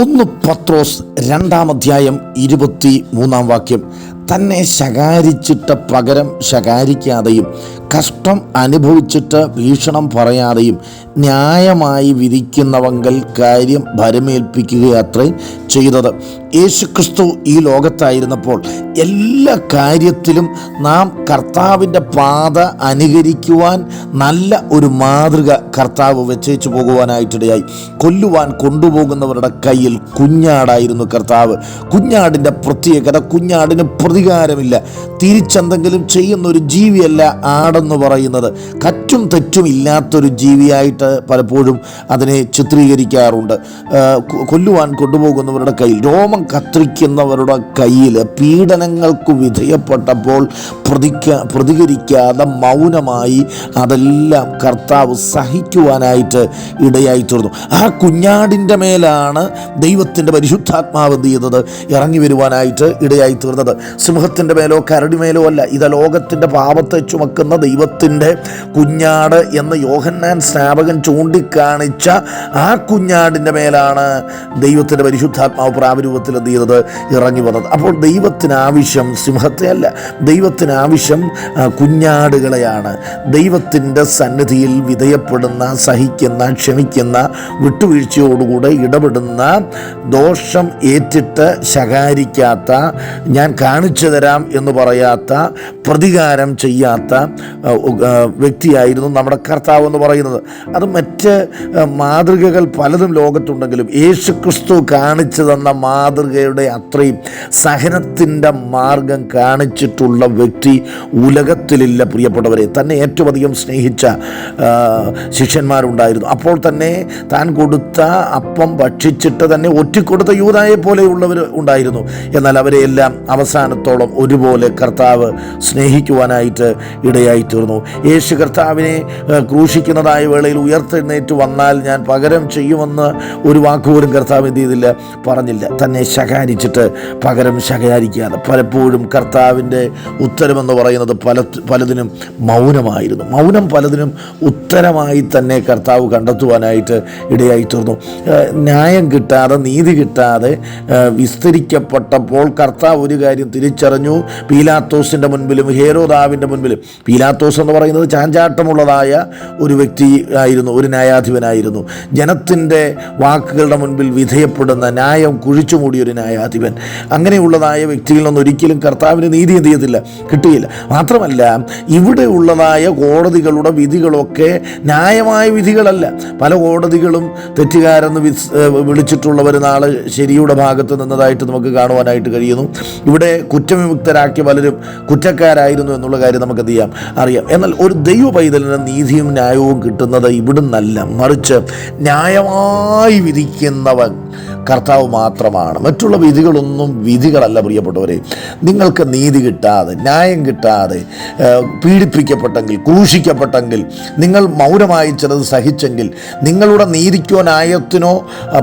ഒന്ന് പത്രോസ് രണ്ടാം അധ്യായം ഇരുപത്തി മൂന്നാം വാക്യം. തന്നെ ശകാരിച്ചിട്ട പകരം ശകാരിക്കാതെയും കഷ്ടം അനുഭവിച്ചിട്ട് ഭീഷണം പറയാതെയും ന്യായമായി വിധിക്കുന്നവങ്കൽ കാര്യം ഭരമേൽപ്പിക്കുകയത്രേ ചെയ്തത്. യേശുക്രിസ്തു ഈ ലോകത്തായിരുന്നപ്പോൾ എല്ലാ കാര്യത്തിലും നാം കർത്താവിന്റെ പാത അനുകരിക്കുവാൻ നല്ല ഒരു മാതൃക കർത്താവ് വെച്ചേച്ചു പോകുവാനായിട്ടിടയായി. കൊല്ലുവാൻ കൊണ്ടുപോകുന്നവരുടെ കയ്യിൽ കുഞ്ഞാടായിരുന്നു കർത്താവ്. കുഞ്ഞാടിന്റെ പ്രത്യേകത കുഞ്ഞാടിന് പ്രതികാരമില്ല. തിരിച്ചെന്തെങ്കിലും ചെയ്യുന്ന ഒരു ജീവിയല്ല ആടെന്ന് പറയുന്നത്. കറ്റും തെറ്റും ഇല്ലാത്തൊരു ജീവിയായിട്ട് പലപ്പോഴും അതിനെ ചിത്രീകരിക്കാറുണ്ട്. കൊല്ലുവാൻ കൊണ്ടുപോകുന്നവരുടെ കയ്യിൽ രോമം കത്തിരിക്കുന്നവരുടെ കയ്യിൽ പീഡനങ്ങൾക്ക് വിധേയപ്പെട്ടപ്പോൾ പ്രതിക്ക പ്രതികരിക്കാതെ മൗനമായി അതെല്ലാം കർത്താവ് സഹിക്കുവാനായിട്ട് ഇടയായി തീർന്നു ആ കുഞ്ഞാടിന്റെ മേലാണ് ദൈവത്തിന്റെ പരിശുദ്ധാത്മാവ് എന്ത് ചെയ്തത് ഇറങ്ങി വരുവാനായിട്ട് ഇടയായി തീർന്നത് സിംഹത്തിന്റെ മേലോ കരടി മേലോ അല്ല ഇത് ലോകത്തിന്റെ പാപത്തെ ചുമക്കുന്ന ദൈവത്തിന്റെ കുഞ്ഞാട് എന്ന് യോഹന്നാൻ സ്നാപകൻ ചൂണ്ടിക്കാണിച്ച ആ കുഞ്ഞാടിന്റെ മേലാണ് ദൈവത്തിന്റെ പരിശുദ്ധാത്മാവ് പ്രാപരൂപത്തിൽ എന്ത് ചെയ്തത്? ഇറങ്ങി വന്നത്. അപ്പോൾ ദൈവത്തിന് ആവശ്യം സിംഹത്തെ അല്ല ദൈവത്തിന് ആവശ്യം കുഞ്ഞാടുകളെയാണ്. ദൈവത്തിന്റെ സന്നിധിയിൽ വിധയപ്പെടുന്ന സഹിക്കുന്ന ക്ഷമിക്കുന്ന വിട്ടുവീഴ്ചയോടുകൂടെ ഇടപെടുന്ന ദോഷം ഏറ്റിട്ട് ശകാരിക്കാത്ത ഞാൻ കാണിച്ചു തരാം എന്ന് പറയാത്ത പ്രതികാരം ചെയ്യാത്ത വ്യക്തിയായിരുന്നു നമ്മുടെ കർത്താവ് എന്ന് പറയുന്നത്. അത് മറ്റ് മാതൃകകൾ പലതും ലോകത്തുണ്ടെങ്കിലും യേശു ക്രിസ്തു കാണിച്ചു തന്ന മാതൃകയുടെ അത്രയും സഹനത്തിന്റെ മാർഗം കാണിച്ചിട്ടുള്ള വ്യക്തി ഉലകത്തിലില്ല പ്രിയപ്പെട്ടവരെ. തന്നെ ഏറ്റവും അധികം സ്നേഹിച്ച ശിഷ്യന്മാരുണ്ടായിരുന്നു. അപ്പോൾ തന്നെ താൻ കൊടുത്ത അപ്പം ഭക്ഷിച്ചിട്ട് തന്നെ ഒറ്റിക്കൊടുത്ത യൂതായെ പോലെയുള്ളവർ ഉണ്ടായിരുന്നു. എന്നാൽ അവരെയെല്ലാം അവസാനത്തോളം ഒരുപോലെ കർത്താവ് സ്നേഹിക്കുവാനായിട്ട് ഇടയായി. തീർന്നു. യേശു കർത്താവിനെ ക്രൂശിക്കുന്നതായ വേളയിൽ ഉയർത്തെഴുന്നേറ്റ് വന്നാൽ ഞാൻ പകരം ചെയ്യുമെന്ന് ഒരു വാക്കുപോലും കർത്താവ് എന്ത് ചെയ്തില്ല പറഞ്ഞില്ല. തന്നെ ശകാരിച്ചിട്ട് പകരം ശകാരിക്കാതെ പലപ്പോഴും കർത്താവിന്റെ ഉത്തരമെന്ന് പറയുന്നത് പല പലതിനും മൗനമായിരുന്നു. മൗനം പലതിനും ഉത്തരമായി തന്നെ കർത്താവ് കണ്ടെത്തുവാനായിട്ട് ഇടയായി തീർന്നു. ന്യായം കിട്ടാതെ നീതി കിട്ടാതെ വിസ്തരിക്കപ്പെട്ടപ്പോൾ കർത്താവ് ഒരു കാര്യം തിരിച്ചറിഞ്ഞു. പീലാത്തോസിന്റെ മുൻപിലും ഹേരോദാവിന്റെ മുൻപിലും പീലാത്തോസ് എന്ന് പറയുന്നത് ചാഞ്ചാട്ടമുള്ളതായ ഒരു വ്യക്തി ആയിരുന്നു ഒരു ന്യായാധിപനായിരുന്നു. ജനത്തിന്റെ വാക്കുകളുടെ മുൻപിൽ വിധേയപ്പെടുന്ന ന്യായം കുഴിച്ചു മൂടിയ ന്യായാധിപൻ. അങ്ങനെയുള്ളതായ വ്യക്തിയിൽ നിന്ന് ഒരിക്കലും കർത്താവിന് നീതി എന്ത് ചെയ്യത്തില്ല? കിട്ടിയില്ല. മാത്രമല്ല ഇവിടെ ഉള്ളതായ കോടതികളുടെ വിധികളൊക്കെ ന്യായമായ വിധികളല്ല. പല കോടതികളും തെറ്റുകാരെന്ന് വിളിച്ചിട്ടുള്ളവർ നാളെ ശരിയുടെ ഭാഗത്ത് നിന്നതായിട്ട് നമുക്ക് കാണുവാനായിട്ട് കഴിയുന്നു. ഇവിടെ കുറ്റവിമുക്തരാക്കിയ പലരും കുറ്റക്കാരായിരുന്നു എന്നുള്ള കാര്യം നമുക്ക് എന്ത് ചെയ്യാം. അറിയാം. എന്നാൽ ഒരു ദൈവ പൈതലിന് നീതിയും ന്യായവും കിട്ടുന്നത് ഇവിടുന്നല്ല. മറിച്ച് ന്യായമായി വിധിക്കുന്നവൻ കർത്താവ് മാത്രമാണ്. മറ്റുള്ള വിധികളൊന്നും വിധികളല്ല പ്രിയപ്പെട്ടവരെ. നിങ്ങൾക്ക് നീതി കിട്ടാതെ ന്യായം കിട്ടാതെ പീഡിപ്പിക്കപ്പെട്ടെങ്കിൽ ക്രൂശിക്കപ്പെട്ടെങ്കിൽ നിങ്ങൾ മൗനമായി ചിലത് സഹിച്ചെങ്കിൽ നിങ്ങളുടെ നീതിക്കോ ന്യായത്തിനോ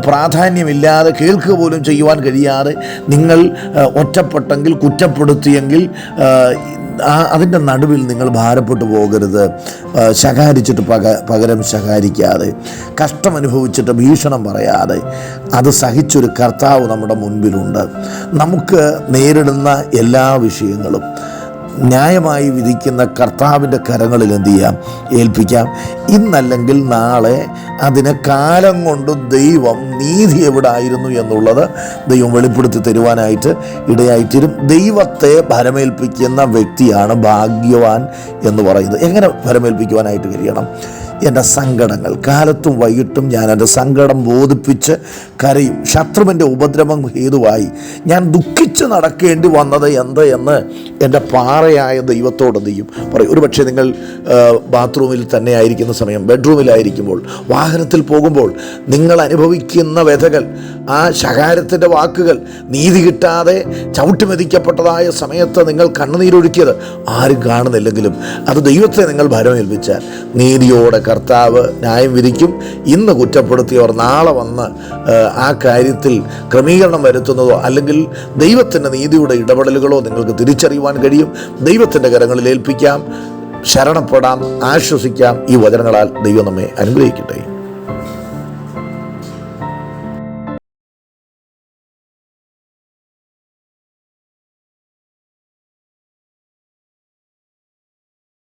പ്രാധാന്യമില്ലാതെ കേൾക്കുക പോലും ചെയ്യുവാൻ കഴിയാതെ നിങ്ങൾ ഒറ്റപ്പെട്ടെങ്കിൽ കുറ്റപ്പെടുത്തിയെങ്കിൽ അതിന്റെ നടുവിൽ നിങ്ങൾ ഭാരപ്പെട്ടു പോകരുത്. ശകാരിച്ചിട്ട് പക പകരം ശകാരിക്കാതെ കഷ്ടം അനുഭവിച്ചിട്ട് ഭീഷണം പറയാതെ അത് സഹിച്ചൊരു കർത്താവ് നമ്മുടെ മുൻപിലുണ്ട്. നമുക്ക് നേരിടുന്ന എല്ലാ വിഷയങ്ങളും ന്യായമായി വിധിക്കുന്ന കർത്താവിന്റെ കരങ്ങളിൽ എന്ത് ചെയ്യാം? ഏൽപ്പിക്കാം. ഇന്നല്ലെങ്കിൽ നാളെ അതിന് കാലം കൊണ്ട് ദൈവം നീതി എവിടെ ആയിരുന്നു എന്നുള്ളത് ദൈവം വെളിപ്പെടുത്തി തരുവാനായിട്ട് ഇടയായിത്തീരും. ദൈവത്തെ ഭരമേൽപ്പിക്കുന്ന വ്യക്തിയാണ് ഭാഗ്യവാൻ എന്ന് പറയുന്നത്. എങ്ങനെ ഭരമേൽപ്പിക്കുവാനായിട്ട് കഴിയണം? എന്റെ സങ്കടങ്ങൾ. കാലത്തും വൈകിട്ടും ഞാൻ എന്റെ സങ്കടം ബോധിപ്പിച്ച് കരയും. ശത്രുവിന്റെ ഉപദ്രവം ഹേതുവായി. ഞാൻ ദുഃഖിച്ച് നടക്കേണ്ടി വന്നത് എന്ത് എന്ന് എന്റെ പാറയായ ദൈവത്തോട് ചെയ്യും പറയും. ഒരു പക്ഷേ നിങ്ങൾ ബാത്റൂമിൽ തന്നെ ആയിരിക്കുന്ന സമയം ബെഡ്റൂമിലായിരിക്കുമ്പോൾ വാഹനത്തിൽ പോകുമ്പോൾ നിങ്ങൾ അനുഭവിക്കുന്ന വ്യഥകൾ ആ ശകാരത്തിന്റെ വാക്കുകൾ നീതി കിട്ടാതെ ചവിട്ടുമെതിക്കപ്പെട്ടതായ സമയത്ത് നിങ്ങൾ കണ്ണുനീരൊഴുക്കിയത് ആരും കാണുന്നില്ലെങ്കിലും അത് ദൈവത്തെ നിങ്ങൾ ഭരമേൽപ്പിച്ചാൽ നീതിയോടെ കർത്താവ് ന്യായം വിധിക്കും. ഇന്ന് കുറ്റപ്പെടുത്തിയവർ നാളെ വന്ന് ആ, കാര്യത്തിൽ ക്രമീകരണം വരുത്തുന്നതോ അല്ലെങ്കിൽ ദൈവത്തിന്റെ നീതിയുടെ ഇടപെടലുകളോ നിങ്ങൾക്ക് തിരിച്ചറിയുവാൻ കഴിയും. ദൈവത്തിന്റെ കരങ്ങളിൽ ഏൽപ്പിക്കാം ശരണപ്പെടാം ആശ്വസിക്കാം ഈ വചനങ്ങളാൽ ദൈവം നമ്മെ അനുഗ്രഹിക്കട്ടെ.